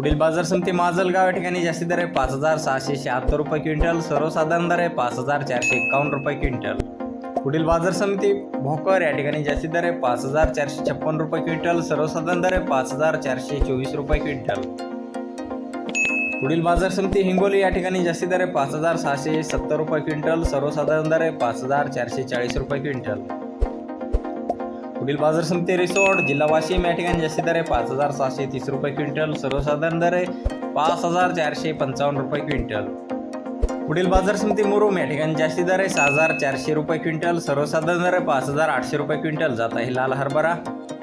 पुढील बाजार समिती माजलगाव या ठिकाणी जास्ती दर आहे पाच हजार सहाशे शहात्तर रुपये क्विंटल सर्वसाधारण दर आहे पाच हजार चारशे एकावन्न रुपये क्विंटल. पुढील बाजार समिती भोकर या ठिकाणी जास्ती दर आहे पाच हजार चारशे छप्पन रुपये क्विंटल सर्वसाधारण दर आहे पाच हजार चारशे चोवीस रुपये क्विंटल. पुढील बाजार समिती हिंगोली या ठिकाणी जास्ती दर आहे पाच हजार सहाशे सत्तर रुपये क्विंटल सर्वसाधारण दर आहे पाच हजार चारशे चाळीस रुपये क्विंटल. पुढील बाजार समिती रिसोड जिल्हा वाशिम या ठिकाणी जास्ती दर आहे. पाच हजार सहाशे तीस रुपये क्विंटल सर्वसाधारण दर आहे. पाच हजार चारशे पंचावन्न रुपये क्विंटल. पुढील बाजार समिती मुरुम या ठिकाणी जास्ती दर आहे. सहा हजार चारशे रुपये क्विंटल सर्वसाधारण दर आहे. पाच हजार आठशे रुपये क्विंटल. जात आहे लाल हरभरा.